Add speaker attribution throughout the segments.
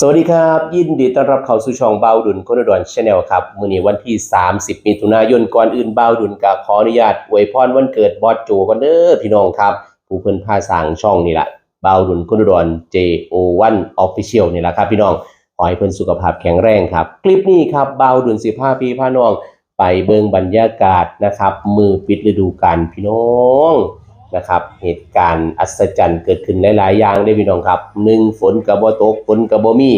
Speaker 1: สวัสดีครับ ยินดีต้อนรับเข้าสู่ช่องเบาดุลคนอุดรชาแนลครับมื้อนี้วันที่ 30มิถุนายนก่อนอื่นเบาดุลกับขออนุญาตอวยพรวันเกิดบอสโจกันเด้อพี่น้องครับ ผู้เพิ่นพาสร้างช่องนี่แหละเบาดุลคนอุดร JO1 Official นี่แหละครับพี่น้องขอให้เพิ่นสุขภาพแข็งแรงครับ คลิปนี้ครับเบาดุล15พี่พาน้อง ไปเบิ่งบรรยากาศนะครับ มือปิดฤดูกาลพี่น้อง นะครับ เหตุการณ์อัศจรรย์เกิดขึ้นหลายๆอย่างได้พี่น้องครับหนึ่งฝนกระบ่ตกฝนกระบ่มี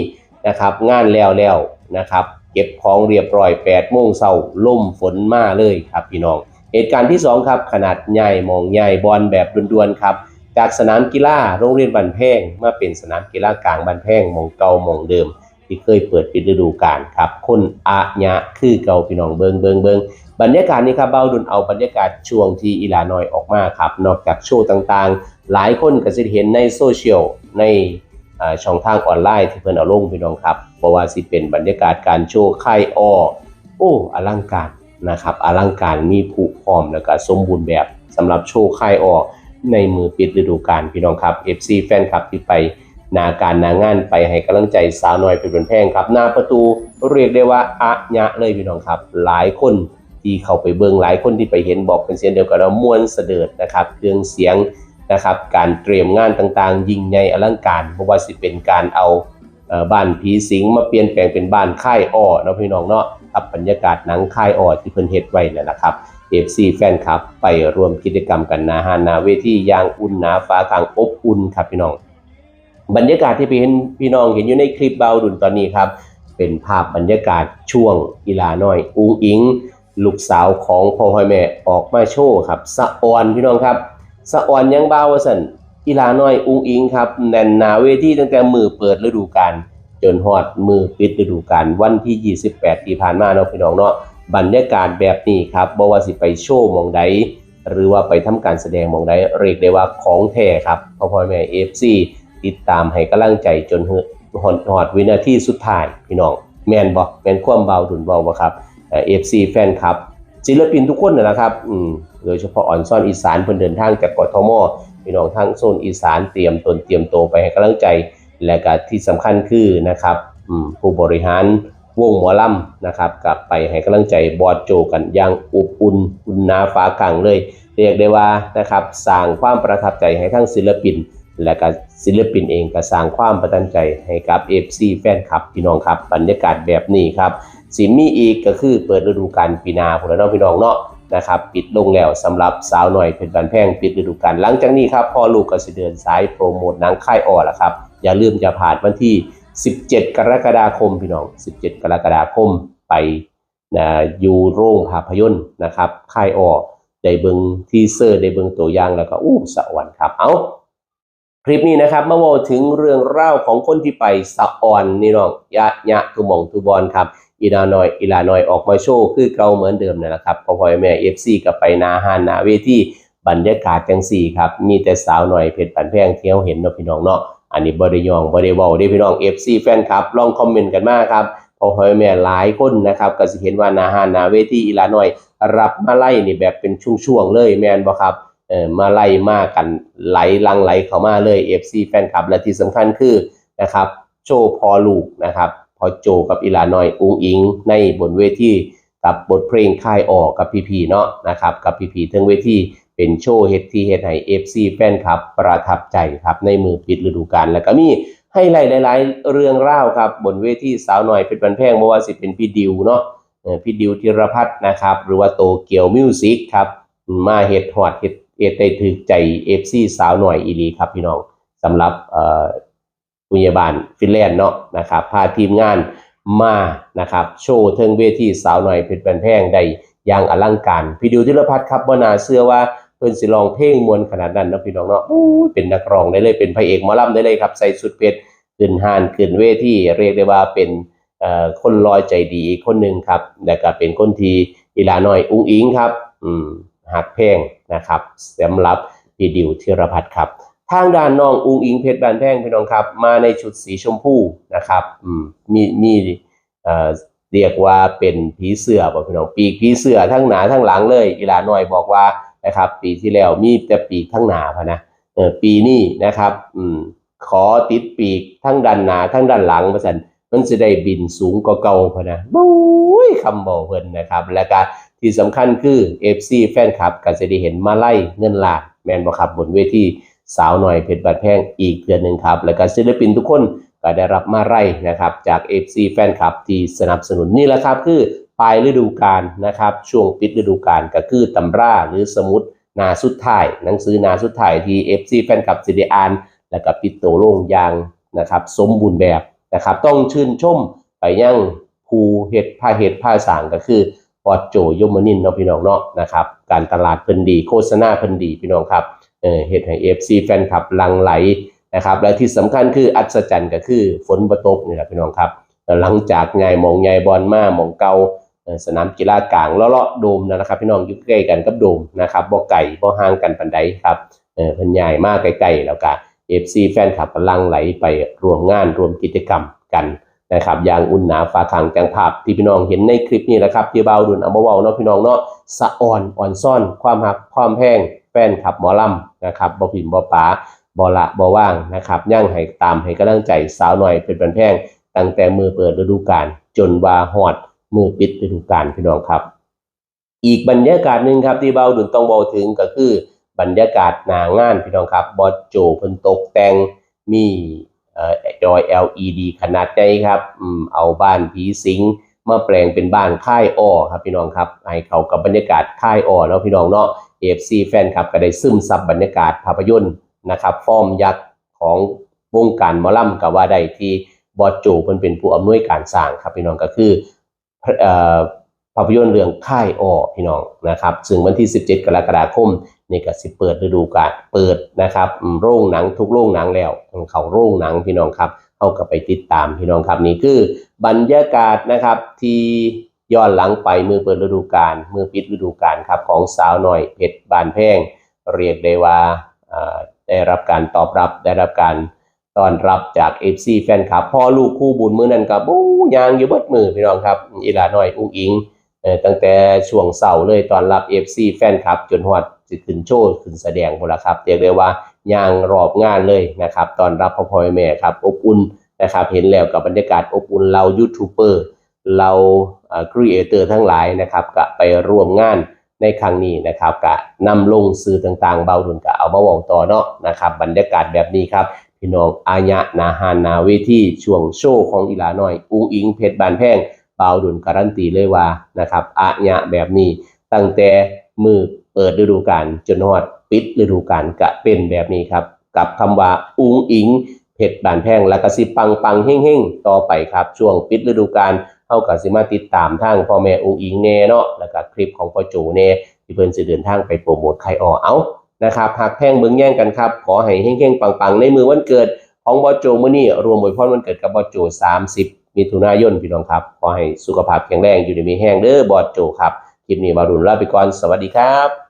Speaker 1: นะครับ งานแล้วแล้วนะครับ เก็บของเรียบร้อย8โมงเช้าล่มฝนมาเลยครับพี่น้อง เหตุการณ์ที่สองครับขนาดใหญ่มองใหญ่บอลแบบด่วนๆครับจากสนามกีฬาโรงเรียนบันแพงมาเป็นสนามกีฬากลางบันแพงมองเก่ามองเดิม ที่เคยเปิดปิดฤดูกาลครับคนอะยะคือเก่าพี่น้องเบิงเบิงเบิงบรรยากาศนี้ครับเบ้าดุนเอาบรรยากาศช่วงที่อีลานอยออกมาครับ นอกจากโชว์ต่างๆ หลายคนก็จะเห็นในโซเชียลในช่องทางออนไลน์ที่เพิ่นเอาลงพี่น้องครับเพราะว่าสิเป็นบรรยากาศการโชว์ค่ายอ้อโอ้อลังการนะครับอลังการมีผูพร้อมแล้วก็สมบูรณ์แบบสำหรับโชว์ค่ออในมือปิดฤดูกาลพี่น้องครับ FC แฟนคลับที่ไป นาการนางานไปให้กำลังใจสาวน้อยเป็นแพงครับ หน้าประตูเรียกได้ว่าอะยะเลยพี่น้องครับ หลายคนที่เข้าไปเบิงหลายคนที่ไปเห็นบอกเป็นเสียงเดียวกันว่ามวนเสดิร์ดนะครับเครื่องเสียงนะครับ การเตรียมงานต่างๆ ยิ่งใหญ่อลังการเพราะว่าสิเป็นการเอาบ้านผีสิงมาเปลี่ยนแปลงเป็นบ้านค่ายอ้อเนาะพี่น้องเนาะกับบรรยากาศหนังค่ายอ้อที่เพิ่นเฮ็ดไว้นั่นแหละครับ FC แฟนคลับ ไปร่วมกิจกรรมกันนาฮานาเวทีย่างอุ่นหนาฟ้าข้างอบอุ่นครับพี่น้อง บรรยากาศที่พี่เห็นพี่น้องเห็นอยู่ในคลิปเบาดุนตอนนี้ครับ เป็นภาพบรรยากาศช่วงกีฬาน้อยอุงอิง ลูกสาวของพ่อพ่อแม่ออกมาโชว์ครับสะออนพี่น้องครับสะออนยังเบาวสันกีฬาน้อยอุงอิงครับแน่นนาเวทีตั้งแต่มือเปิดฤดูกาลจนฮอดมือปิดฤดูกาลวันที่ 28 ที่ผ่านมาเนาะพี่น้องเนาะบรรยากาศแบบนี้ครับบ่ว่าสิไปโชว์มองใดหรือว่าไปทำการแสดงมองใดเรียกได้ว่าของแท้ครับพ่อพ่อแม่ FC ติดตามให้กำลังใจจนเฮดหอดหอดวินาทีสุดท้ายพี่น้องแมนบอกแมนความเบาดุนเบาบ่ครับเอฟซีแฟนครับศิลปินทุกคนนะครับอืมโดยเฉพาะอ่อนซ่อนอีสานเพิ่นเดินทางจากกทมพี่น้องทางโซนอีสานเตรียมตนเตรียมโตวไปให้กำลังใจ และก็ที่สำคัญคือนะครับอืมผู้บริหารวงหมอลำนะครับกลับไปให้กำลังใจบอดโจกันอย่างอบอุ่นอุ่นนาฟ้าขังเลย เรียกได้ว่านะครับสร้างความประทับใจให้ทั้งศิลปิน และก็ศิลปินเองก็สร้างความประทับใจให้กับ FC แฟนคลับพี่น้องครับบรรยากาศแบบนี้ครับสิมีอีกก็คือเปิดฤดูกาลปีนาพุ่นแล้วเนาพี่น้องเนาะนะครับปิดลงแล้วสำหรับสาวหน่อยเพชรบันแพงปิดฤดูกาลหลังจากนี้ครับพ่อลูกก็สิเดินสายโปรโมทหนังค่ายอ่อละครับ อย่าลืมจะผ่านวันที่ 17 กรกฎาคมพี่น้อง 17 กรกฎาคมไปนะอยู่โรงภาพยนตร์นะครับค่ายอ่อได้เบิงทีเซอร์ได้เบิงตัวอย่างแล้วก็อู้สวรรค์ครับเอา คลิปนี้นะครับมาบอกถึงเรื่องเล่าของคนที่ไปสะออนนี่น้องยะยะทุมองทุบอลครับอีลานอยอีลานอยออกมาโชว์คือเก่าเหมือนเดิมนั่นแหละครับพอพอยแม่เอฟซีกับไปนาฮานนาเวทีบรรยากาศจังสี่ครับมีแต่สาวหน่อยเพชรปันแพงเที่ยวเห็นเนาะพี่น้องเนาะอันนี้บริยองบริวอลได้พี่น้องเอฟซีแฟนครับลองคอมเมนต์กันมาครับพอพอยแม่หลายคนนะครับก็สิเห็นว่านาฮานนาเวทีอีลานอย รับมาไล่นี่แบบเป็นช่วงๆเลยแมนบ่ครับ มาไล่มากันไหลลังไหลเข้ามาเลย FC แฟนคลับ และที่สำคัญคือนะครับโชว์พอลูกนะครับพอโจกับอีหลาน้อยอุงอิง ในบนเวทีกับบทเพลงค่ายออกกับพีพีเนาะนะครับกับพีพีทั้งเวทีเป็นโชว์เฮดที่เฮดให้ FC แฟนคลับ ประทับใจครับในมือปิดฤดูกาลแล้วก็มีให้ไล่หลาย ๆ เรื่องเล่าครับบนเวทีสาวหน่อยเป็นบันแพงเพราะว่าสิเป็นพี่ดิวเนาะพี่ดิวธีรพัฒน์นะครับ หรือว่าโตเกียวมิวสิกครับมาเฮ็ดฮอดเฮ็ด เฮ็ดได้ถึกใจ FC สาวหน่อยอีลีครับพี่น้องสำหรับอ่อพยาบาลฟินแลนด์เนาะนะครับพาทีมงานมานะครับโชว์เทิงเวทีสาวหน่อยเพชรบันแพงได้อย่างอลังการพี่ดิวธิรพัฒน์ครับบนาเชื่อว่าเพิ่นสิร้องเพลงมวลขนาดนั้นนะพี่น้องเนาะเป็นนักร้องได้เลยเป็นพระเอกหมอลำได้เลยครับใส่สุดเพชรขึ้นหานขึ้นเวทีเรียกได้ว่าเป็นคนลอยใจดีคนหนึ่งครับ และก็เป็นคนที่อีลาน้อยอุ้งอิงครับ อืม หักเพลงนะครับสำหรับพี่ดิวธีรพัฒน์ครับ ทางด้านน้องอุงอิงเพชรบานแพงพี่น้องครับ มาในชุดสีชมพูนะครับอืมมีมีเรียกว่าเป็นผีเสือบ่พี่น้องปีกผีเสือทั้งหนาทั้งหลังเลยอีหลาน้อยบอกว่านะครับ ปีที่แล้วมีแต่ปีกทั้งหนาพะนะเออปีนี้นะครับอืมขอติดปีกทั้งด้านหนาทั้งด้านหลังว่าซั่นมันสิได้บินสูงกว่าเก่าพะนะโอ้ยคำบอกเพิ่นนะครับ แล้วก็ ที่สำคัญคือ FC แฟนคลับก็จะได้เห็นมาไล่เงินล้านแมนบ่ครับบนเวทีสาวหน่อยเพชรบัดแพงอีกเดือนหนึ่งครับแล้วก็ศิลปินทุกคนก็ได้รับมาไล่นะครับจาก FC แฟนคลับที่สนับสนุนนี่แหละครับคือปลายฤดูกาลนะครับช่วงปิดฤดูกาลก็คือตำราหรือสมุดนาสุดท้าย หนังสือนาสุดท้ายที่ FC แฟนคลับสิได้อ่านแล้วก็ปิดโตโล่งยางนะครับสมบูรณ์แบบนะครับต้องชื่นชมไปยังภูเห็ดผ้าเห็ดผ้าสางก็คือ อโจยมนินเนาะพี่น้องเนาะนะครับการตลาดเพิ่นดีโฆษณาเพิ่นดีพี่น้องครับเออเฮ็ดให้ FC แฟนคลับลังไหลนะครับและที่สำคัญคืออัศจรรย์ก็คือฝนบ่ตกนี่แหละพี่น้องครับหลังจากไงมองไงบอลมาหมองเกาสนามกีฬากลางเลาะๆโดมนะครับ พี่น้องอยู่ใกล้กันกับโดมนะครับบ่ไก่บ่ห่างกันปานใดครับเออเพิ่นใหญ่มากใกล้ๆแล้วก็ FC แฟนคลับกำลังไหลไปรวมงานรวมกิจกรรมกัน นะครับอย่างอุ่นหนาฟ้าขังจังภาพที่พี่น้องเห็นในคลิปนี้แหละครับที่เบาดุนเอามาเว้าเนาะพี่น้องเนาะสะอ่อนอ่อนซ่อน ความหักความแพงแฟนคลับหมอลำนะครับบ่พิมบ่ป๋าบ่ละบ่ว่างนะครับย่างให้ตามให้กำลังใจสาวหน่อยเป็นบันแพงตั้งแต่มือเปิดฤดูกาลจนว่าฮอดมือปิดฤดูกาลพี่น้องครับ อีกบรรยากาศหนึ่งครับที่เบาดุนต้องบอกถึงก็คือบรรยากาศหนางานพี่น้องครับบอโจเพิ่นตกแต่งมี จอย LED ขนาดใหญ่ครับอเอาบ้านผีสิงมาแปลงเป็นบ้านค่ายอ้อครับพี่น้องครับให้เขากับบรรยากาศค่ายอ้อแล้วพี่น้องเนาะ AFC แฟนคลับก็ได้ซึมซับบรรยากาศภาพยนตร์นะครับฟอร์มยักษ์ของวงการมอลำก็ว่าได้ที่บอสโจเพิ่นเป็นผู้อำนวยการสร้างครับพี่น้องก็คืออ ภาพยนตร์เรื่องค่ายอ้อพี่น้องนะครับ ซึ่งวันที่ 17 กรกฎาคมนี่ก็สิเปิดฤดูกาลเปิดนะครับโรงหนังทุกโรงหนังแล้วเขาโรงหนังพี่น้องครับเอาก็ไปติดตามพี่น้องครับนี่คือบรรยากาศนะครับที่ย้อนหลังไปมือเปิดฤดูกาลมือปิดฤดูกาลครับของสาวหน้อยเพชรบานแพงเรียกได้ว่าได้รับการตอบรับได้รับการต้อนรับจาก FC แฟนคลับพ่อลูกคู่บุญมือนั่นกับโอ้ยางอยู่เบิดมือพี่น้องครับอีหลาน้อยอุ้งอิง ตั้งแต่ช่วงเสาร์เลยตอนรับ FC แฟนคลับ จนฮอดสิขึ้นโชว์ขึ้นแสดงพุ่นละครับเรียกได้ว่ายางรอบงานเลยนะครับตอนรับพ่อพ่อแม่ครับอบอุ่นนะครับเห็นแล้วกับบรรยากาศอบอุ่นเรายูทูบเบอร์เราครีเอเตอร์ทั้งหลายนะครับก็ไปร่วมงานในครั้งนี้นะครับก็นำลงสื่อต่างๆ เบาดุนก็เอามาเว้าต่อเนาะนะครับบรรยากาศแบบนี้ครับพี่น้องอาญะนาฮานนาเวทีช่วงโชว์ของอีหลาน้อย อุ้งอิงเพชรบานแพง เบาดุลการันตีเลยว่านะครับอาญะแบบนี้ตั้งแต่มือเปิดฤดูกาลจนฮอดปิดฤดูกาลก็เป็นแบบนี้ครับ กับคำว่าอุ้งอิงเพชรบานแพงแล้วก็สิปังปังเฮ่งเฮ่งต่อไปครับ ช่วงปิดฤดูกาลเฮาก็สิมาติดตามทางพ่อแม่อุ้งอิงแน่เนาะแล้วก็คลิปของพ่อโจแน่ที่เพิ่นสิเดินทางไปโปรโมทใครออเอานะครับหากแพงเบิ่งแย่งกันครับ ขอให้เฮงๆปังๆ ในมือวันเกิดของบอโจมื้อนี้รวมอวยพรวันเกิดกับบอสโจ 30 มิถุนายนพี่น้องครับ ขอให้สุขภาพแข็งแรงอยู่ในมีแห้งเด้อบอดโจครับ คลิปนี้มารุนลาไปก่อน สวัสดีครับ